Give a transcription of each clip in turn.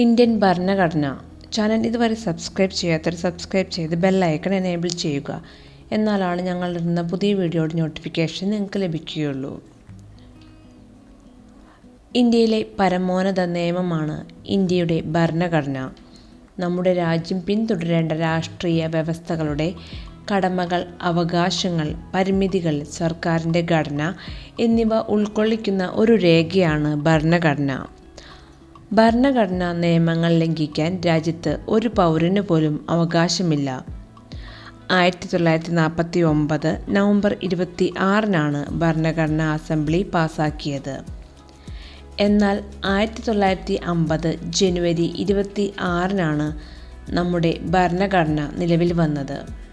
Indian ഭരണഘടന. Channel ഇതുവരെ subscribe ചെയ്യാത്തവർ സബ്സ്ക്രൈബ് ചെയ്ത് ബെല്ലൈക്കൺ എനേബിൾ ചെയ്യുക. എന്നാലാണ് ഞങ്ങൾ ഇടുന്ന പുതിയ വീഡിയോയുടെ നോട്ടിഫിക്കേഷൻ നിങ്ങൾക്ക് ലഭിക്കുകയുള്ളൂ. ഇന്ത്യയിലെ പരമോന്നത നിയമമാണ് ഇന്ത്യയുടെ ഭരണഘടന. നമ്മുടെ രാജ്യം പിന്തുടരേണ്ട രാഷ്ട്രീയ വ്യവസ്ഥകളുടെ കടമകൾ അവകാശങ്ങൾ പരിമിതികൾ സർക്കാരിന്റെ ഘടന എന്നിവ ഉൾക്കൊള്ളിക്കുന്ന ഒരു രേഖയാണ് ഭരണഘടന. ഭരണഘടനാ നിയമങ്ങൾ ലംഘിക്കാൻ രാജ്യത്ത് ഒരു പൗരന് പോലും അവകാശമില്ല. ആയിരത്തി തൊള്ളായിരത്തി നാൽപ്പത്തി ഒമ്പത് നവംബർ ഇരുപത്തി ആറിനാണ് ഭരണഘടനാ അസംബ്ലി പാസാക്കിയത്. എന്നാൽ ആയിരത്തി തൊള്ളായിരത്തി അമ്പത് ജനുവരി ഇരുപത്തി ആറിനാണ് നമ്മുടെ ഭരണഘടന നിലവിൽ വന്നത്.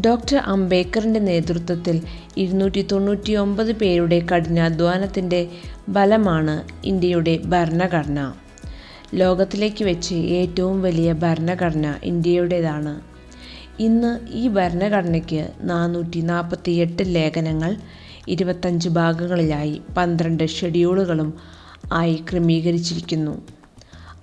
ഡോക്ടർ അംബേദ്കറിന്റെ നേതൃത്വത്തിൽ ഇരുന്നൂറ്റി തൊണ്ണൂറ്റി ഒമ്പത് പേരുടെ കഠിനാധ്വാനത്തിന്റെ ഫലമാണ് ഇന്ത്യയുടെ ഭരണഘടന. ലോകത്തിലേക്ക് വെച്ച് ഏറ്റവും വലിയ ഭരണഘടന ഇന്ത്യയുടേതാണ്. ഇന്ന് ഈ ഭരണഘടനയ്ക്ക് നാനൂറ്റി നാൽപ്പത്തി എട്ട് ലേഖനങ്ങൾ ഇരുപത്തഞ്ച് ഭാഗങ്ങളിലായി പന്ത്രണ്ട് ഷെഡ്യൂളുകളും ആയി ക്രമീകരിച്ചിരിക്കുന്നു.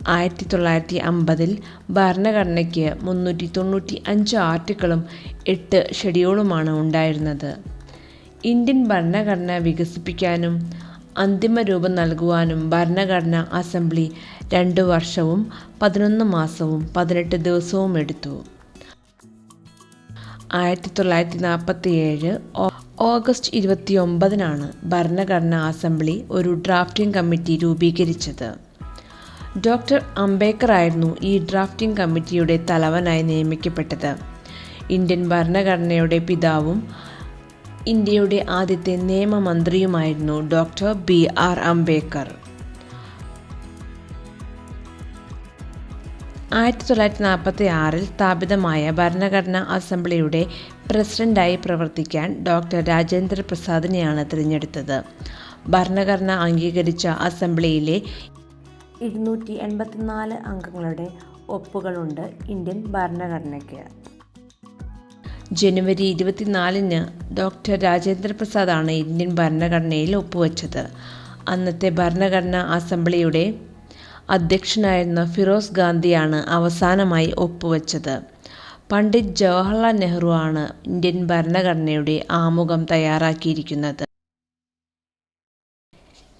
ആയിരത്തി തൊള്ളായിരത്തി അമ്പതിൽ ഭരണഘടനയ്ക്ക് മുന്നൂറ്റി തൊണ്ണൂറ്റി അഞ്ച് ആർട്ടിക്കിളും എട്ട് ഷെഡ്യൂളുമാണ് ഉണ്ടായിരുന്നത്. ഇന്ത്യൻ ഭരണഘടന വികസിപ്പിക്കാനും അന്തിമ രൂപം നൽകുവാനും ഭരണഘടന അസംബ്ലി രണ്ട് വർഷവും പതിനൊന്ന് മാസവും പതിനെട്ട് ദിവസവും എടുത്തു. ആയിരത്തി തൊള്ളായിരത്തി നാൽപ്പത്തി ഏഴ് ഓഗസ്റ്റ് ഇരുപത്തി ഒമ്പതിനാണ് ഭരണഘടനാ അസംബ്ലി ഒരു ഡ്രാഫ്റ്റിംഗ് കമ്മിറ്റി രൂപീകരിച്ചത്. ഡോക്ടർ അംബേദ്കർ ആയിരുന്നു ഈ ഡ്രാഫ്റ്റിംഗ് കമ്മിറ്റിയുടെ തലവനായി നിയമിക്കപ്പെട്ടത്. ഇന്ത്യൻ ഭരണഘടനയുടെ പിതാവും ഇന്ത്യയുടെ ആദ്യത്തെ നിയമമന്ത്രിയുമായിരുന്നു ഡോക്ടർ ബി ആർ അംബേദ്കർ. ആയിരത്തി തൊള്ളായിരത്തി നാൽപ്പത്തി ആറിൽ സ്ഥാപിതമായ ഭരണഘടനാ അസംബ്ലിയുടെ പ്രസിഡന്റായി പ്രവർത്തിക്കാൻ ഡോക്ടർ രാജേന്ദ്ര പ്രസാദിനെയാണ് തിരഞ്ഞെടുത്തത്. ഭരണഘടന അംഗീകരിച്ച അസംബ്ലിയിലെ ഇരുന്നൂറ്റി എൺപത്തിനാല് അംഗങ്ങളുടെ ഒപ്പുകളുണ്ട് ഇന്ത്യൻ ഭരണഘടനയ്ക്ക്. ജനുവരി ഇരുപത്തിനാലിന് ഡോക്ടർ രാജേന്ദ്ര പ്രസാദാണ് ഇന്ത്യൻ ഭരണഘടനയിൽ ഒപ്പുവെച്ചത്. അന്നത്തെ ഭരണഘടനാ അസംബ്ലിയുടെ അധ്യക്ഷനായിരുന്ന ഫിറോസ് ഗാന്ധിയാണ് അവസാനമായി ഒപ്പുവെച്ചത്. പണ്ഡിറ്റ് ജവഹർലാൽ നെഹ്റു ആണ് ഇന്ത്യൻ ഭരണഘടനയുടെ ആമുഖം തയ്യാറാക്കിയിരിക്കുന്നത്.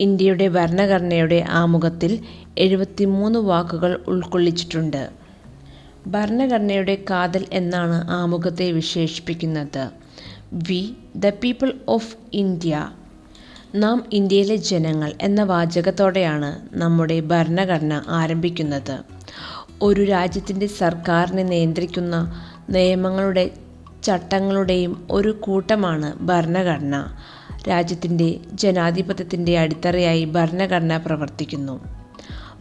ഇന്ത്യയുടെ ഭരണഘടനയുടെ ആമുഖത്തിൽ എഴുപത്തിമൂന്ന് വാക്കുകൾ ഉൾക്കൊള്ളിച്ചിട്ടുണ്ട്. ഭരണഘടനയുടെ കാതൽ എന്നാണ് ആമുഖത്തെ വിശേഷിപ്പിക്കുന്നത്. We the people of India. നാം ഇന്ത്യയിലെ ജനങ്ങൾ എന്ന വാചകത്തോടെയാണ് നമ്മുടെ ഭരണഘടന ആരംഭിക്കുന്നത്. ഒരു രാജ്യത്തിന്റെ സർക്കാരിനെ നിയന്ത്രിക്കുന്ന നിയമങ്ങളുടെ ചട്ടങ്ങളുടെയും ഒരു കൂട്ടമാണ് ഭരണഘടന. രാജ്യത്തിന്റെ ജനാധിപത്യത്തിന്റെ അടിത്തറയായി ഭരണഘടന പ്രവർത്തിക്കുന്നു.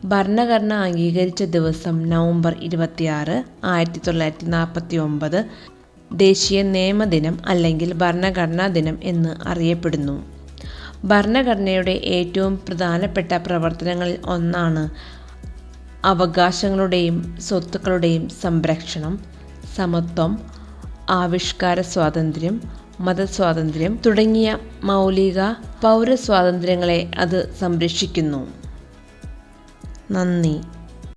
ഭരണഘടന അംഗീകരിച്ച ദിവസം നവംബർ ഇരുപത്തിയാറ് ആയിരത്തി തൊള്ളായിരത്തി നാൽപ്പത്തി ഒമ്പത് ദേശീയ നിയമദിനം അല്ലെങ്കിൽ ഭരണഘടനാ ദിനം എന്ന് അറിയപ്പെടുന്നു. ഭരണഘടനയുടെ ഏറ്റവും പ്രധാനപ്പെട്ട പ്രവർത്തനങ്ങളിൽ ഒന്നാണ് അവകാശങ്ങളുടെയും സ്വത്തുക്കളുടെയും സംരക്ഷണം സമത്വം ആവിഷ്കാര സ്വാതന്ത്ര്യം മതസ്വാതന്ത്ര്യം തുടങ്ങിയ മൗലിക പൗരസ്വാതന്ത്ര്യങ്ങളെ അത് സംരക്ഷിക്കുന്നു. നന്ദി.